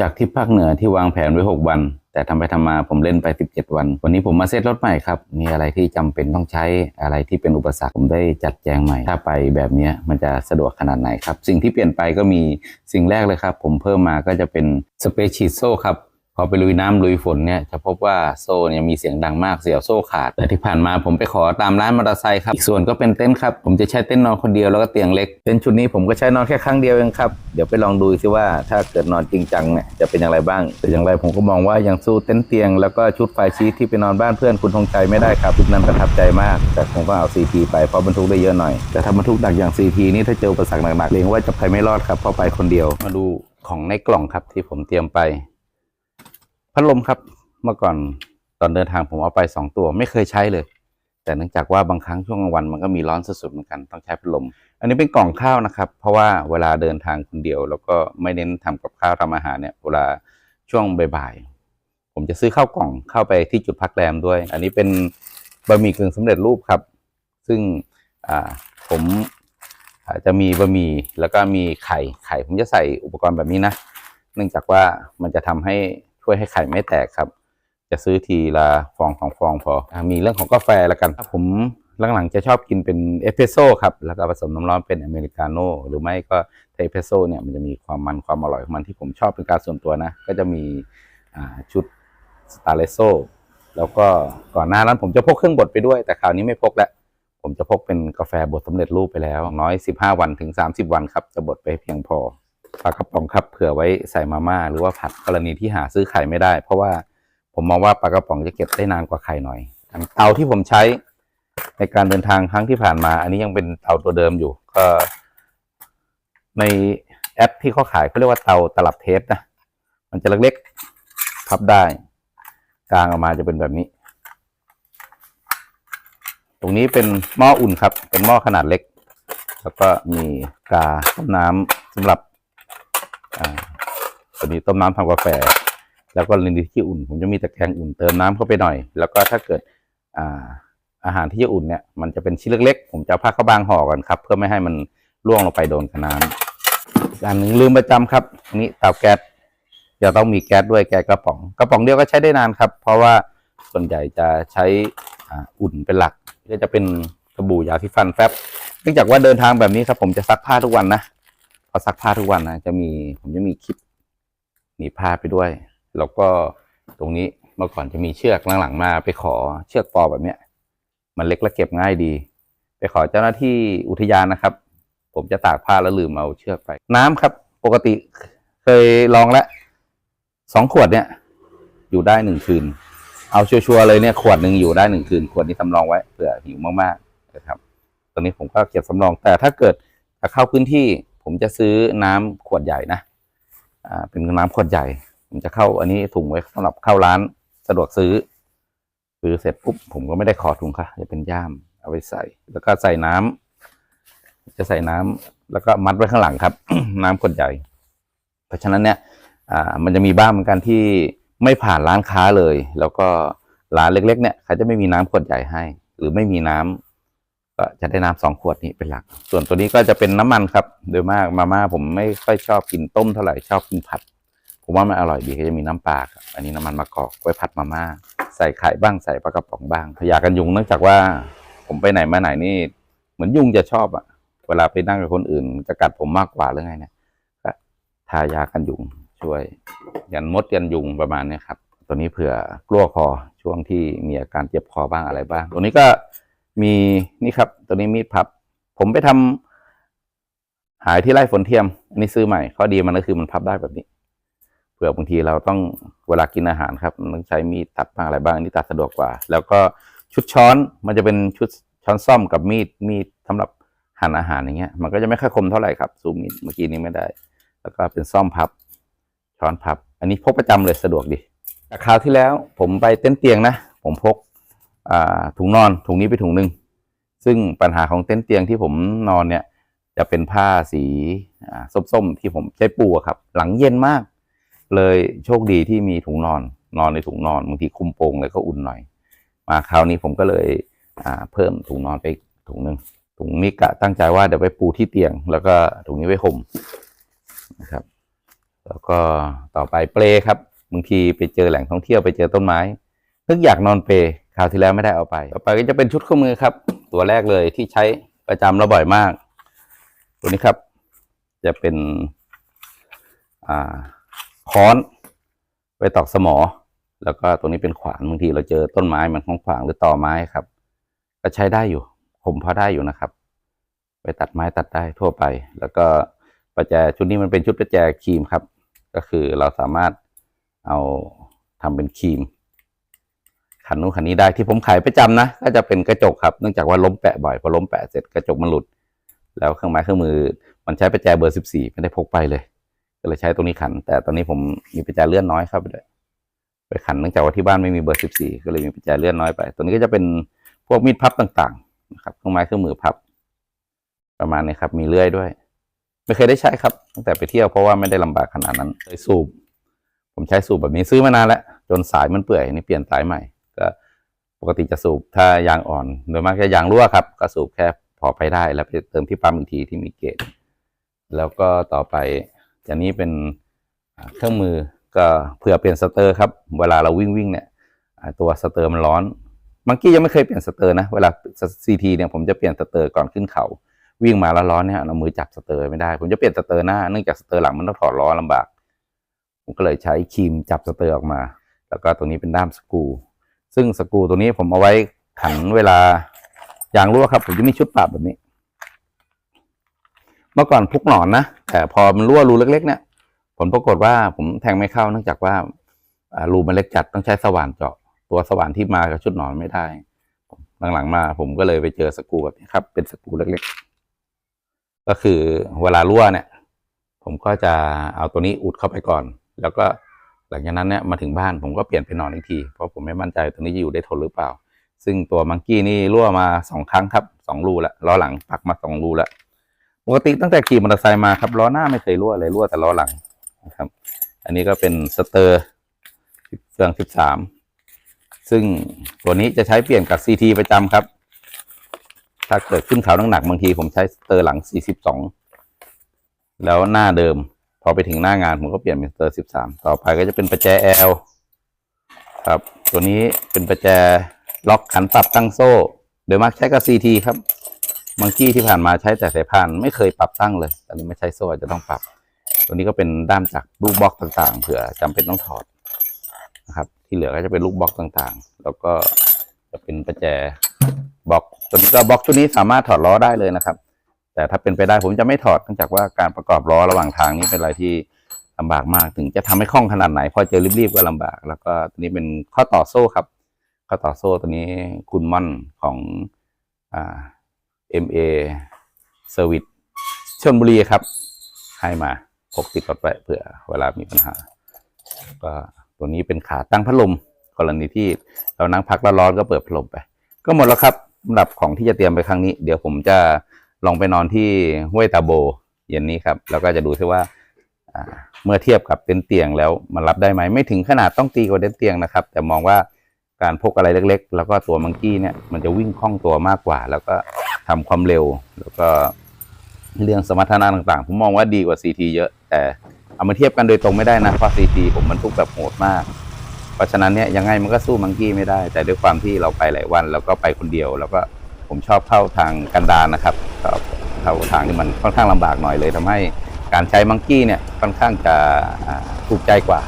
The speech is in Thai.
จากที่ภาคเหนือที่วางแผนไว้ 6 วัน แต่ทำไปทำมาผมเล่นไป 17 วัน วันนี้ผมมาเซตรถใหม่ครับ มีอะไรที่จำเป็นต้องใช้อะไรที่เป็นอุปสรรคผมได้จัดแจงใหม่ ถ้าไปแบบนี้มันจะสะดวกขนาดไหนครับ สิ่งที่เปลี่ยนไปก็มีสิ่งแรกเลยครับ ผมเพิ่มมาก็จะเป็นสเปซชีโซ่ครับ พอไปลุยน้ำลุยฝนเนี่ยจะพบว่าโซ่เนี่ยมีเสียงดังมากเสียวโซ่ขาดแต่ที่ผ่านมาผมไปขอตามร้านมอเตอร์ไซค์ครับอีกส่วนก็เป็นเต็นท์ครับผมจะใช้เต็นท์นอนคนเดียวแล้วก็เตียงเล็กเต็นท์ชุดนี้ผมก็ใช้นอนแค่ครั้งเดียวเองครับเดี๋ยวไปลองดูซิว่าถ้าเกิดนอนจริงจังเนี่ยจะเป็นอย่างไรบ้างแต่อย่างไรผมก็มองว่ายังสู้เต็นท์เตียงแล้วก็ชุดไฟชีทที่ไปนอนบ้านเพื่อนคุณธงชัยไม่ได้ครับชุดนั้นประทับใจมาก แต่ผมก็เอา CT ไปเพราะบรรทุกได้เยอะหน่อยแต่ถ้าบรรทุกหนักอย่าง CT นี่ถ้าเจออุปสรรคหนักๆเกรงว่าจะไปไม่รอดครับเพราะไปคนเดียวมาดูของในกล่องครับที่ผมเตรียมไป พัดลมครับ เมื่อก่อนตอนเดินทางผมเอาไปสองตัวไม่เคยใช้เลย แต่เนื่องจากว่าบางครั้งช่วงกลางวันมันก็มีร้อนสุดๆเหมือนกันต้องใช้พัดลม อันนี้เป็นกล่องข้าวนะครับ เพราะว่าเวลาเดินทางคนเดียว แล้วก็ไม่เน้นทำกับข้าวทำอาหารเนี่ยเวลาช่วงบ่ายๆผมจะซื้อข้าวกล่องเข้าไปที่จุดพักแรมด้วย อันนี้เป็นบะหมี่กึ่งสำเร็จรูปครับ ซึ่งผมจะมีบะหมี่แล้วก็มีไข่ไข่ ผมจะใส่อุปกรณ์แบบนี้นะ เนื่องจากว่ามันจะทำให้ วยให้ไข่ไม่แตกครับ จะซื้อทีละฟองสองฟองพออะมีเรื่องของกาแฟแล้วกันผมหลังๆจะชอบกินเป็นเอสเปรสโซ่ครับ แล้วก็ผสมน้ำร้อนเป็นอเมริกาโน่หรือไม่ก็ถ้าเอสเปรสโซ่เนี่ยมันจะมีความมันความอร่อยของมันที่ผมชอบเป็นการส่วนตัวนะ ก็จะมีอ่าชุดสตาร์เลโซแล้วก็ก่อนหน้านั้นผมจะพกเครื่องบดไปด้วย แต่คราวนี้ไม่พกแล้วผมจะพกเป็นกาแฟบดสำเร็จรูปไปแล้วน้อย 15 วันถึง 30 วันครับ จะบดไปเพียงพอ ปลากระป๋องครับเผื่อไว้ใส่มาม่าหรือว่าผัดกรณีที่หาซื้อไข่ไม่ได้ เพราะว่าผมมองว่าปลากระป๋องจะเก็บได้นานกว่าไข่หน่อยเตาที่ผมใช้ในการเดินทางครั้งที่ผ่านมา อันนี้ยังเป็นเตาตัวเดิมอยู่ ก็ ในแอปที่เขาขายเขาเรียกว่าเตาตลับเทปนะมันจะเล็กๆพับได้กลางออกมาจะเป็นแบบนี้ ตรงนี้เป็นหม้ออุ่นครับ เป็นหม้อขนาดเล็ก แล้วก็มีกาต้มน้ำสำหรับ ตัวนี้ต้มน้ำทำกาแฟ แล้วก็เรนดีที่อุ่น ผมจะมีตะแกรงอุ่นเติมน้ำเข้าไปหน่อย แล้วก็ถ้าเกิดอ่าอาหารที่จะอุ่นเนี่ยมันจะเป็นชิ้นเล็กๆ ผมจะเอาผ้าเข้าวบางห่อกันครับ เพื่อไม่ให้มันร่วงลงไปโดนกับน้ำอีกอันหนึ่งลืมประจำครับนนี้เตาแก๊สจะต้องมีแก๊สด้วยแก๊สกระป๋องกระป๋องเดียวก็ใช้ได้นานครับ เพราะว่าส่วนใหญ่จะใช้อ่าอุ่นเป็นหลักก็จะเป็นสบู่ยาสีฟันแฟบเนื่องจากว่าเดินทางแบบนี้ครับ ผมจะซักผ้าทุกวันนะพอซักผ้าทุกวันนะจะมีผมจะมีคลิป หนีบผ้าไปด้วย แล้วก็ตรงนี้เมื่อก่อนจะมีเชือกหลังๆมาไปขอเชือกปอแบบเนี้ย มันเล็กและเก็บง่ายดี ไปขอเจ้าหน้าที่อุทยานนะครับ ผมจะตากผ้าแล้วลืมเอาเชือกไป น้ำครับ ปกติเคยลองแล้วสองขวดเนี่ย อยู่ได้หนึ่งคืน เอาชัวร์ๆเลยเนี่ยขวดหนึ่งอยู่ได้หนึ่งคืนขวดนี้สำรองไว้เผื่อหิวมากๆนะครับตรงนี้ผมก็เก็บสำรองแต่ถ้าเกิดเข้าพื้นที่ ผมจะซื้อน้ำขวดใหญ่นะ เป็นน้ำขวดใหญ่ผมจะเข้าอันนี้ถุงไว้สำหรับเข้าร้านสะดวกซื้อซื้อเสร็จปุ๊บผมก็ไม่ได้ขอถุงค่ะจะเป็นย่ามเอาไปใส่ แล้วก็ใส่น้ำจะใส่น้ำแล้วก็มัดไว้ข้างหลังครับ น้ำขวดใหญ่ เพราะฉะนั้นเนี่ยมันจะมีบ้างเหมือนกันที่ไม่ผ่านร้านค้าเลย แล้วก็ร้านเล็ก ๆ เนี่ยเขาจะไม่มีน้ำขวดใหญ่ให้ หรือไม่มีน้ำ ก็จะได้น้ำสองขวดนี้เป็นหลัก ส่วนตัวนี้ก็จะเป็นน้ำมันครับ โดยมากมาม่าผมไม่ค่อยชอบกินต้มเท่าไหร่ชอบกินผัด ผมว่ามันอร่อยดีก็จะมีน้ำปลาครับอันนี้น้ำมันมะกอกไว้ผัดมาม่าใส่ไข่บ้างใส่ปลากระป๋องบ้างพยากันยุงเนื่องจากว่าผมไปไหนมาไหนนี่ เหมือนยุงจะชอบอะเวลาไปนั่งกับคนอื่นจะกัดผมมากกว่าหรือไงเนี่ยก็ทายากันยุงช่วย ยันมดยันยุงประมาณนี้ครับตัวนี้เผื่อกลัวคอช่วงที่มีอาการเจ็บคอบ้างอะไรบ้าง ตัวนี้ก็ มีนี่ครับ ตัวนี้มีดพับ ผมไปทำหายที่ไร่ฝนเทียม อันนี้ซื้อใหม่ข้อดีมันก็คือมันพับได้แบบนี้ เผื่อบางทีเราต้องเวลากินอาหารครับมันต้องใช้มีดตัดบ้างอะไรบ้างอันนี้ตัดสะดวกกว่า แล้วก็ชุดช้อนมันจะเป็นชุดช้อนซ่อมกับมีดมีดสำหรับหั่นอาหารอย่างเงี้ย มันก็จะไม่ค่อยคมเท่าไหร่ครับซูมมีดเมื่อกี้นี้ไม่ได้ แล้วก็เป็นซ่อมพับ ช้อนพับ อันนี้พกประจำเลยสะดวกดีแต่คราวที่แล้ว ผมไปเต้นเตียงนะผมพก ถุงนอนถุงนี้ไปถุงหนึ่งซึ่งปัญหาของเต็นท์เตียงที่ผมนอนเนี่ย จะเป็นผ้าสีส้มๆที่ผมใช้ปูครับ หลังเย็นมาก เลยโชคดีที่มีถุงนอน นอนในถุงนอนบางทีคุมโปงเลยก็อุ่นหน่อย มาคราวนี้ผมก็เลยเพิ่มถุงนอนไปถุงหนึ่งถุงนี้กะตั้งใจว่าเดี๋ยวไปปูที่เตียง แล้วก็ถุงนี้ไว้ห่มนะครับ แล้วก็ต่อไปเปลครับบางทีไปเจอแหล่งท่องเที่ยวไปเจอต้นไม้นึกอยากนอนเปล คราวที่แล้วไม่ได้เอาไป ต่อไปก็จะเป็นชุดข้อมือครับ ตัวแรกเลยที่ใช้ประจำแล้วบ่อยมาก ตัวนี้ครับ จะเป็นค้อนไว้ตอกสมอ แล้วก็ตัวนี้เป็นขวานบางทีเราเจอต้นไม้มันของขวางหรือต่อไม้ครับ ก็ใช้ได้อยู่ ผมพอได้อยู่นะครับ ไปตัดไม้ตัดได้ทั่วไป แล้วก็ประแจชุดนี้มันเป็นชุดประแจครีมครับ ก็คือเราสามารถเอาทำเป็นครีม ขันนู้นขันนี้ได้ที่ผมขายประจำนะก็จะเป็นกระจกครับเนื่องจากว่าล้มแปะบ่อยพอล้มแปะเสร็จกระจกมันหลุด แล้วเครื่องไม้เครื่องมือ มันใช้ประแจเบอร์สิบสี่ไม่ได้พกไปเลย ก็เลยใช้ตรงนี้ขัน แต่ตอนนี้ผมมีประแจเลื่อนน้อยเข้าไปด้วยไปขันเนื่องจากว่าที่บ้านไม่มีเบอร์สิบสี่ก็เลยมีประแจเลื่อนน้อยไป ตัวนี้ก็จะเป็นพวกมีดพับต่างๆนะครับเครื่องไม้เครื่องมือพับ ประมาณนี้ครับ มีเลื่อยด้วย ไม่เคยได้ใช้ครับตั้งแต่ไปเที่ยวเพราะว่าไม่ได้ลำบากขนาดนั้นเลยสูบ ผมใช้สูบแบบนี้ซื้อมานานแล้วจนสายมันเปื่อยนี่เปลี่ยนสายใหม่ ก็ปกติจะสูบถ้ายางอ่อน โดยมากจะยางรั่วครับ ก็สูบแค่พอไปได้ แล้วไปเติมที่ปั๊มอีกทีที่มีเกจแล้วก็ต่อไปอันนี้เป็นเครื่องมือก็เผื่อเปลี่ยนสเตอร์ครับ เวลาเราวิ่งวิ่งเนี่ยตัวสเตอร์มันร้อนมังกี้ยังไม่เคยเปลี่ยนสเตอร์นะ เวลาซีทีเนี่ยผมจะเปลี่ยนสเตอร์ก่อนขึ้นเขา วิ่งมาแล้วร้อนเนี่ยเรามือจับสเตอร์ไม่ได้ ผมจะเปลี่ยนสเตอร์หน้าเนื่องจากสเตอร์หลังมันต้องถอดล้อลำบาก ผมก็เลยใช้ครีมจับสเตอร์ออกมา แล้วก็ตรงนี้เป็นด้ามสกู ซึ่งสกูตัวนี้ผมเอาไว้ขันเวลายางรั่วครับ ผมจะมีชุดปรับแบบนี้ เมื่อก่อนพุกหนอนนะแต่พอมันรั่วรูเล็ก ๆ เนี่ย ผลปรากฏว่าผมแทงไม่เข้าเนื่องจากว่ารูมันเล็กจัดต้องใช้สว่านเจาะ ตัวสว่านที่มากับชุดหนอนไม่ได้หลังๆมาผมก็เลยไปเจอสกูแบบนี้ครับ เป็นสกูเล็กๆ ก็คือเวลารั่วเนี่ย ผมก็จะเอาตัวนี้อุดเข้าไปก่อน แล้วก็ หลังจากนั้นเนี่ยมาถึงบ้านผมก็เปลี่ยนเป็นอนอีกที เพราะผมไม่มั่นใจตัวนี้จะอยู่ได้ทนหรือเปล่า ซึ่งตัวมังกี้นี่รั่วมาสองครั้งครับสองรูแล้วล้อหลังปักมาสองรูล้วปกติตั้งแต่ขี่มอเตอร์ไซค์มาครับล้อหน้าไม่เคยรั่วเลยรั่วแต่ล้อหลังนะครับ อันนี้ก็เป็นสเตอร์เครื่องสิบสามซึ่งตัวนี้จะใช้เปลี่ยนกับซีทีประจำครับ ถ้าเกิดขึ้นเขาหนักๆบางทีผมใช้สเตอร์หลังสี่สิบสองแล้วหน้าเดิม พอไปถึงหน้างานผมก็เปลี่ยนเป็นสเตอร์สิบสามต่อไปก็จะเป็นประแจ L ครับ ตัวนี้เป็นประแจล็อกขันปรับตั้งโซ่ โดยมากใช้กับ CT ครับมังกี้ที่ผ่านมาใช้แต่สายพานไม่เคยปรับตั้งเลยตอนนี้ไม่ใช้โซ่อาจจะต้องปรับ ตัวนี้ก็เป็นด้ามจากลูกบล็อกต่างๆเผื่อจำเป็นต้องถอดนะครับ ที่เหลือก็จะเป็นลูกบล็อกต่างๆ แล้วก็จะเป็นประแจบล็อกตัวนี้ก็บล็อกชุดนี้สามารถถอดล้อได้เลยนะครับ แต่ถ้าเป็นไปได้ผมจะไม่ถอดเนื่องจากว่าการประกอบล้อระหว่างทางนี้เป็นอะไรที่ลำบากมากถึงจะทำให้คล่องขนาดไหน พอเจอรีบๆก็ลำบาก แล้วก็ตัวนี้เป็นข้อต่อโซ่ครับ ข้อต่อโซ่ตัวนี้คุณม่อนของอ่า MA Service ชลบุรีครับ ให้มาพกติดรถไว้เผื่อเวลามีปัญหา ก็ตัวนี้เป็นขาตั้งพัดลมกรณีที่เรานั่งพักแล้วร้อนก็เปิดพัดลมไป ก็หมดแล้วครับสำหรับของที่จะเตรียมไปครั้งนี้ เดี๋ยวผมจะ ลองไปนอนที่ห้วยตาโบ เย็นนี้ครับ แล้วก็จะดูซิว่าอ่าเมื่อเทียบกับเต็นเตียงแล้วมันรับได้ไหมไม่ถึงขนาดต้องตีกว่าเต็นเตียงนะครับ แต่มองว่าการพกอะไรเล็ก ๆ แล้วก็ตัวมังกี้เนี่ยมันจะวิ่งคล่องตัวมากกว่า แล้วก็ทำความเร็ว แล้วก็เรื่องสมรรถนะต่างๆ ผมมองว่าดีกว่า CT เยอะ แต่เอามาเทียบกันโดยตรงไม่ได้นะเพราะ CT ผมมันทุกแบบโหดมาก เพราะฉะนั้นเนี่ยยังไงมันก็สู้มังกี้ไม่ได้ แต่ด้วยความที่เราไปหลายวัน แล้วก็ไปคนเดียว แล้วก็ผมชอบเข้าทางกันดารนะครับชอบ เขาทางที่มันค่อนข้างลำบากหน่อยเลยทำให้การใช้มังกี้เนี่ยค่อนข้างจะถูกใจกว่า